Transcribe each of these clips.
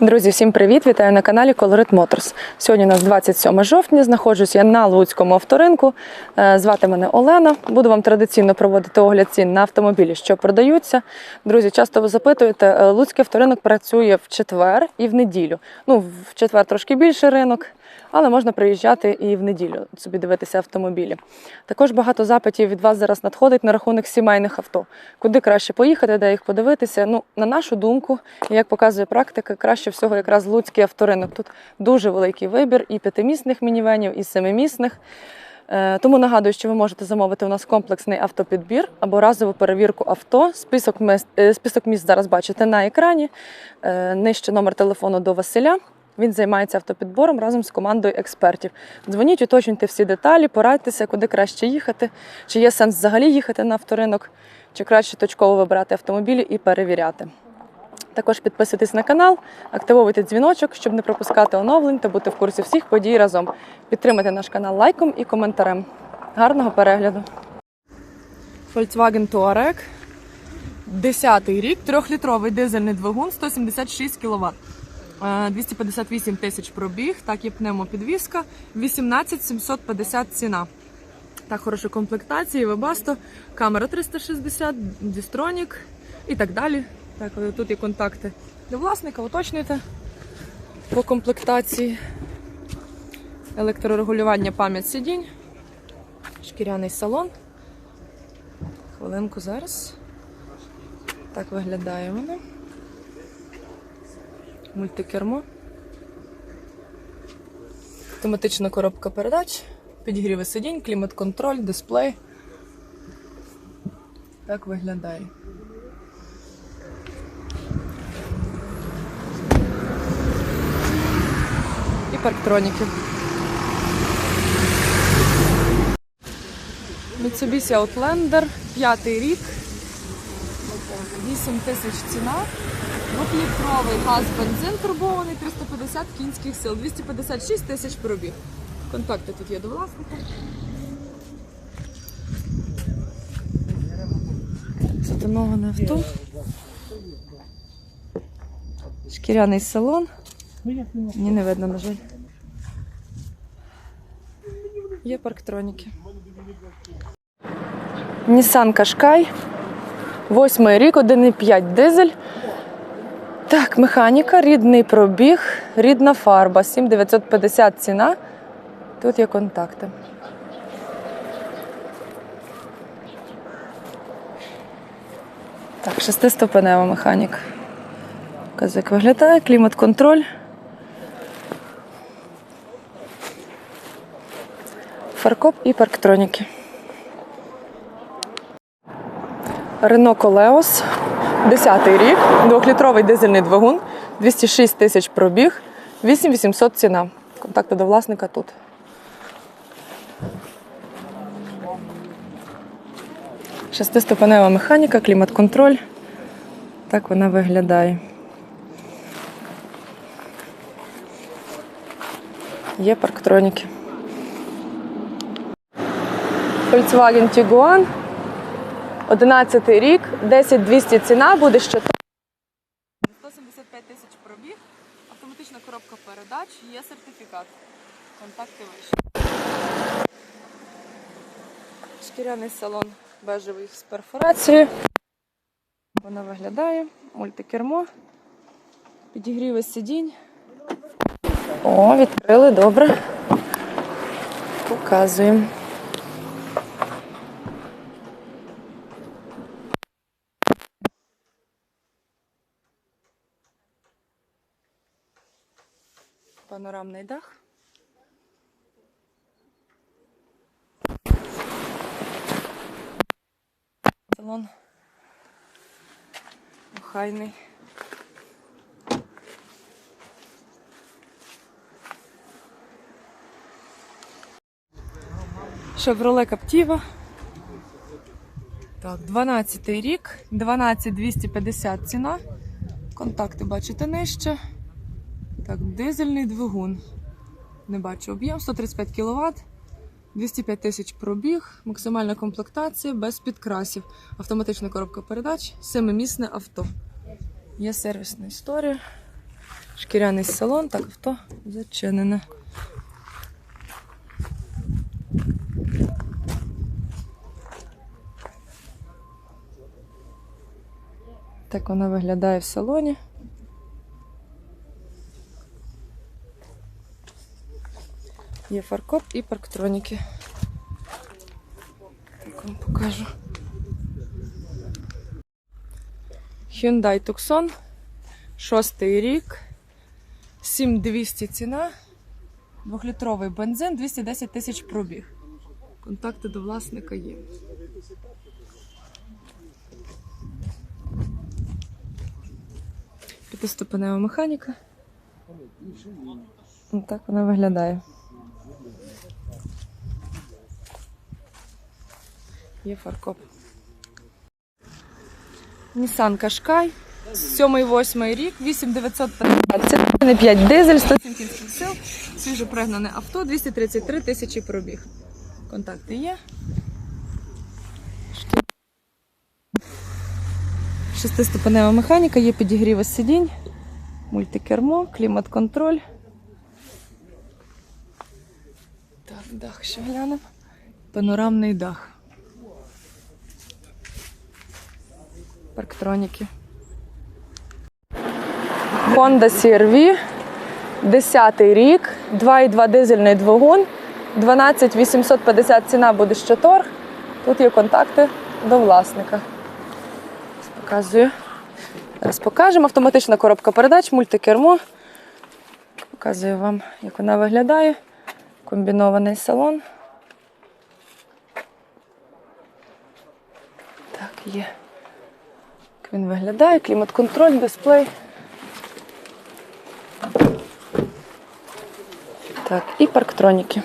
Друзі, всім привіт! Вітаю на каналі Colorit Motors. Сьогодні у нас 27 жовтня. Знаходжусь я на Луцькому авторинку. Е, Звати мене Олена. Буду вам традиційно проводити огляд цін на автомобілі, що продаються. Друзі, часто ви запитуєте, е, Луцький авторинок працює в четвер і в неділю. Ну, в четвер трошки більше ринок, але можна приїжджати і в неділю собі дивитися автомобілі. Також багато запитів від вас зараз надходить на рахунок сімейних авто. Куди краще поїхати, де їх подивитися? Ну, на нашу думку, як показує практика, краще всього якраз Луцький авторинок. Тут дуже великий вибір і п'ятимісних мінівенів, і семимісних. Е, Тому нагадую, що ви можете замовити у нас комплексний автопідбір або разову перевірку авто. Список міст, е, список міст зараз бачите на екрані. Е, Нижче номер телефону до Василя. Він займається автопідбором разом з командою експертів. Дзвоніть, уточнюйте всі деталі, порадьтеся, куди краще їхати, чи є сенс взагалі їхати на авторинок, чи краще точково вибирати автомобілі і перевіряти. Також підписуйтесь на канал, активовуйте дзвіночок, щоб не пропускати оновлень та бути в курсі всіх подій разом. Підтримайте наш канал лайком і коментарем. Гарного перегляду! Volkswagen Touareg. 10 рік, 3-літровий дизельний двигун, 176 кВт. 258 тисяч пробіг, так є пневмопідвізка, 18 750 ціна. Так, хороша комплектація, Webasto, камера 360, дістронік і так далі. Так, е, тут є контакти до власника, уточнюйте по комплектації. Електрорегулювання пам'ять сидінь, шкіряний салон. Хвилинку зараз. Так виглядає воно. Мультикермо. Автоматична коробка передач, підігріви сидінь, клімат-контроль, дисплей. Так виглядає. І парктроніки. Mitsubishi Outlander, п'ятий рік, 8 тисяч ціна. Двохлітровий газ бензин турбований, 350 кінських сил, 256 тисяч пробіг. Контакти тут є до власника. Затоноване авто. Шкіряний салон. Мені не видно, на жаль. Є парктроніки. Nissan Qashqai. Восьмий рік, 1,5 дизель. Так, механіка, рідний пробіг, рідна фарба, 7950 ціна. Тут є контакти. Так, шестиступенева механіка. Показую, як виглядає, клімат-контроль. Фаркоп і парктроніки. Рено Колеос, 10 рік, 2-літровий дизельний двигун, 206 тисяч пробіг, 8800 ціна. Контакти до власника тут. Шестиступенева механіка, клімат-контроль. Так вона виглядає. Є парктроніки. Volkswagen Tiguan. 11 рік, 10200 ціна буде ще 175 тисяч пробіг, автоматична коробка передач, є сертифікат. Контакти вищі. Шкіряний салон бежевий з перфорацією. Вона виглядає, мультикермо, підігріви сидінь. О, відкрили, добре. Показуємо. Панорамний дах. Салон охайний. Шевроле Каптіва. Так, 12 рік, 12250 ціна. Контакти бачите нижче. Так, дизельний двигун. Не бачу об'єм, 135 кВт, 205 тисяч пробіг, максимальна комплектація без підкрасів, автоматична коробка передач, семимісне авто. Є сервісна історія. Шкіряний салон, так, авто зачинене. Так вона виглядає в салоні. Є фаркоп і парктроніки. Так вам покажу. Hyundai Tucson, шостий рік, 7200 ціна, двохлітровий бензин, 210 тисяч пробіг. Контакти до власника є. П'ятиступенева механіка. Так вона виглядає. Є фаркоп. Nissan Qashqai, 7-8 рік, 8915. Не 5 дизель, 107 кінських сил, свіжо пригнане авто, 233 тисячі пробіг. Контакти є. Шестиступенева механіка, є підігріви сидінь, мультикермо, клімат-контроль. Так, дах ще глянемо. Панорамний дах. Парктроніки. Honda CR-V, 10 рік, 2,2 дизельний двигун, 12 850 ціна буде ще торг. Тут є контакти до власника. Показую. Зараз покажемо. Автоматична коробка передач, мультикермо. Показую вам, як вона виглядає. Комбінований салон. Так, є. Він виглядає, клімат-контроль, дисплей. Так, і парктроніки.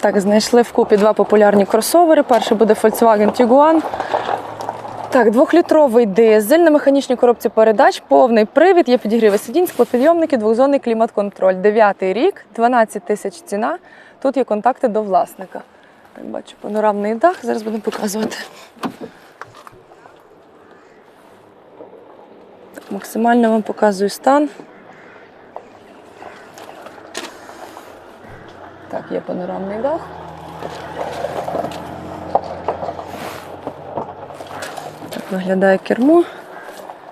Так, знайшли вкупі два популярні кросовери. Перший буде Volkswagen Tiguan. Так, двохлітровий дизель на механічній коробці передач, повний привід, є підігріви сидінь, склопідйомники, двохзонний клімат-контроль. Дев'ятий рік, 12 тисяч ціна. Тут є контакти до власника. Так, бачу, панорамний дах. Зараз будемо показувати. Так, максимально вам показую стан. Так, є панорамний дах. Так виглядає кермо.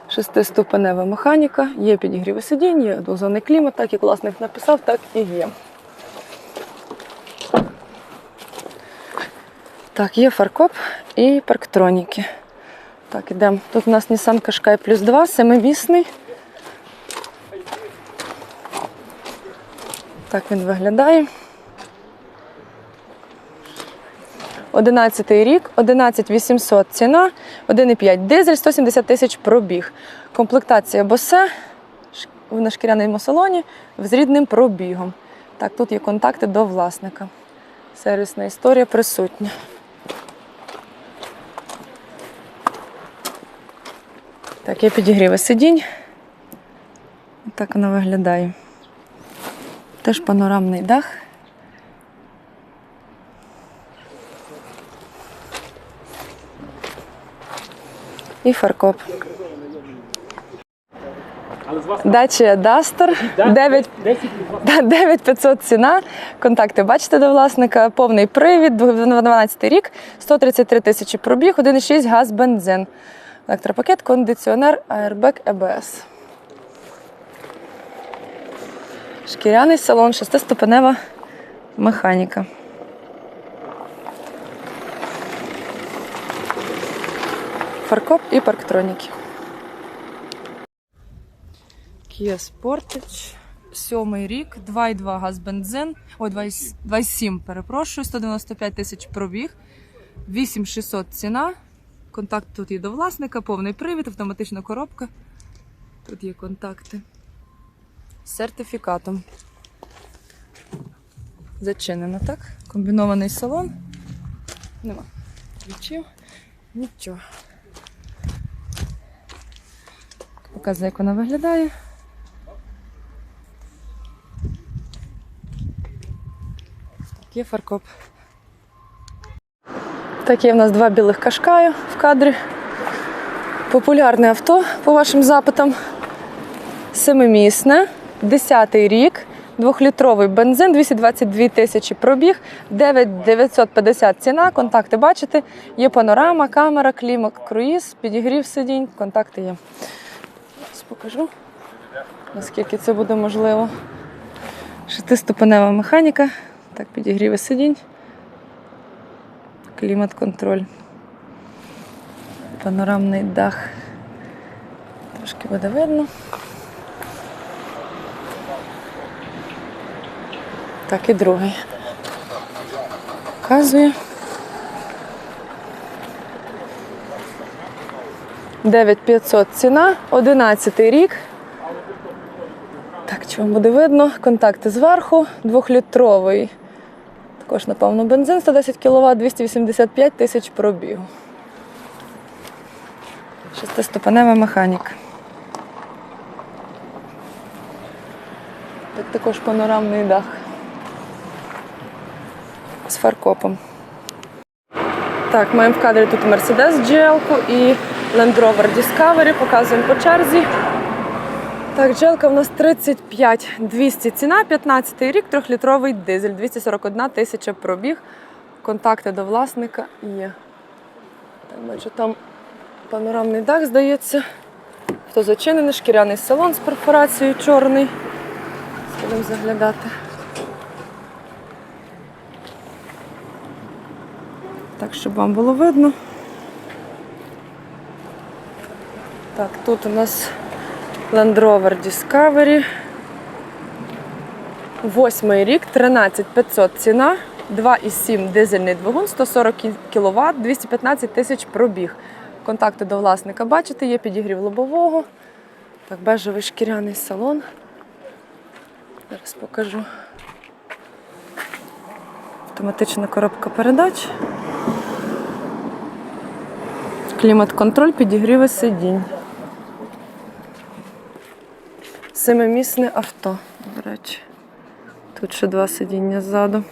Шестиступенева механіка, є підігріви сидінь, є двозонний клімат, так як власник написав, так і є. Так, є фаркоп і парктроніки. Так, ідемо. Тут у нас Nissan Qashqai плюс 2, семимісний. Так він виглядає. 11 рік, 11 800 ціна, 1,5 дизель, 170 тисяч пробіг. Комплектація босе в нашкіряному салоні з рідним пробігом. Так, тут є контакти до власника. Сервісна історія присутня. Так, є підігріви сидінь. Так вона виглядає. Теж панорамний дах. І фаркоп. Дача Дастер 9500 ціна. Контакти бачите до власника. Повний привід, 12 рік, 133 тисячі пробіг, 1,6 газ, бензин. Електропакет, кондиціонер, аербек, ЕБС. Шкіряний салон, шестиступенева механіка. Фаркоп і парктроніки. Kia Sportage. Сьомий рік, 2,2 газ бензин, ой, 2,7, перепрошую, 195 тисяч пробіг, 8600 ціна. Контакт тут є до власника, повний привід, автоматична коробка. Тут є контакти з сертифікатом. Зачинено, так? Комбінований салон. Нема. Ключів. Нічого. Показую, як вона виглядає. Так, є фаркоп. Так, є в нас два білих кашкаю в кадрі. Популярне авто по вашим запитам. Семимісне, 10-й рік, двохлітровий бензин, 222 тисячі пробіг, 9950 ціна, контакти бачите. Є панорама, камера, клімат, круїз, підігрів сидінь, контакти є. Зараз покажу, наскільки це буде можливо. Шестиступенева механіка, так, підігріви сидінь, клімат-контроль, панорамний дах. Трошки буде видно. Так, і другий. Показує. 9500 ціна, 11 рік. Так, чи вам буде видно? Контакти зверху, двохлітровий. Також, напевно, бензин 110 кВт, 285 тисяч пробігу. Шестиступенева механіка. Так також панорамний дах. З фаркопом. Так, маємо в кадрі тут Mercedes GL і Land Rover Discovery. Показуємо по черзі. Так, GL в нас 35 200 ціна, 15 рік, трьохлітровий дизель, 241 тисяча пробіг. Контакти до власника є. Так, бачу, там панорамний дах, здається. Хто зачинений, шкіряний салон з перфорацією чорний. Будемо заглядати. Так, щоб вам було видно. Так, тут у нас Land Rover Discovery. Восьмий рік, 13500 ціна, 2,7 дизельний двигун, 140 кВт, 215 тисяч пробіг. Контакти до власника бачите, є підігрів лобового. Так, бежевий шкіряний салон. Зараз покажу. Автоматична коробка передач. Клімат-контроль, підігріви сидінь. Семимісне авто, до речі. Тут ще два сидіння ззаду.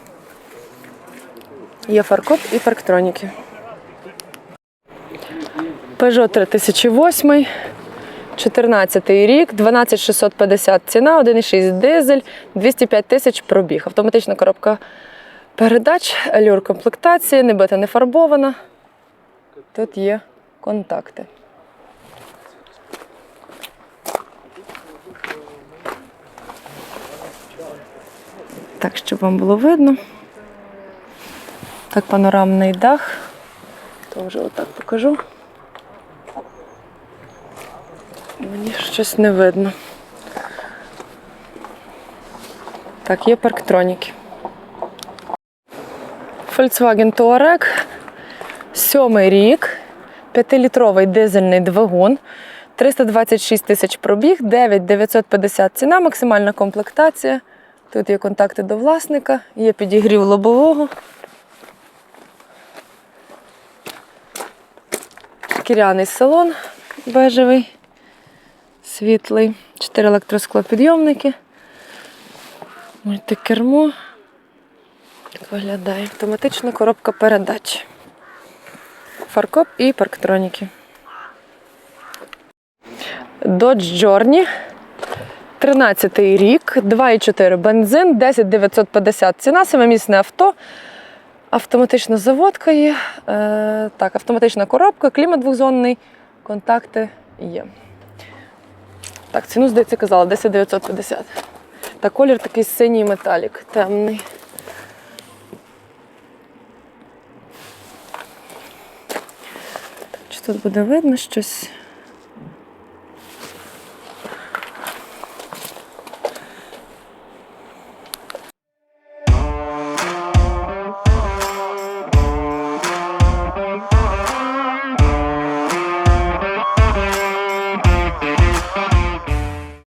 Є фаркоп і парктроніки. Peugeot 3008, 14 рік, 12650 ціна, 1,6 дизель, 205 тисяч пробіг. Автоматична коробка передач, алюр комплектації, не бита, не фарбована. Тут є контакти. Так, щоб вам було видно. Так, панорамний дах. Вже отак покажу. Мені щось не видно. Так, є парктроніки. Volkswagen Touareg. Сьомий рік. П'ятилітровий дизельний двигун. 326 тисяч пробіг, 9950 ціна, максимальна комплектація. Тут є контакти до власника, є підігрів лобового. Шкіряний салон бежевий, світлий, 4 електросклопідйомники, мультикермо. Так виглядає автоматична коробка передач. Фаркоп і парктроніки. Dodge Journey. 13 рік, 2,4 бензин, 10950 ціна, семимісне авто. Автоматична заводка є. Е, так, автоматична коробка, клімат двохзонний, контакти є. Так, ціну, здається, казала, 10950. Та колір такий синій металік, темний. Чи тут буде видно щось?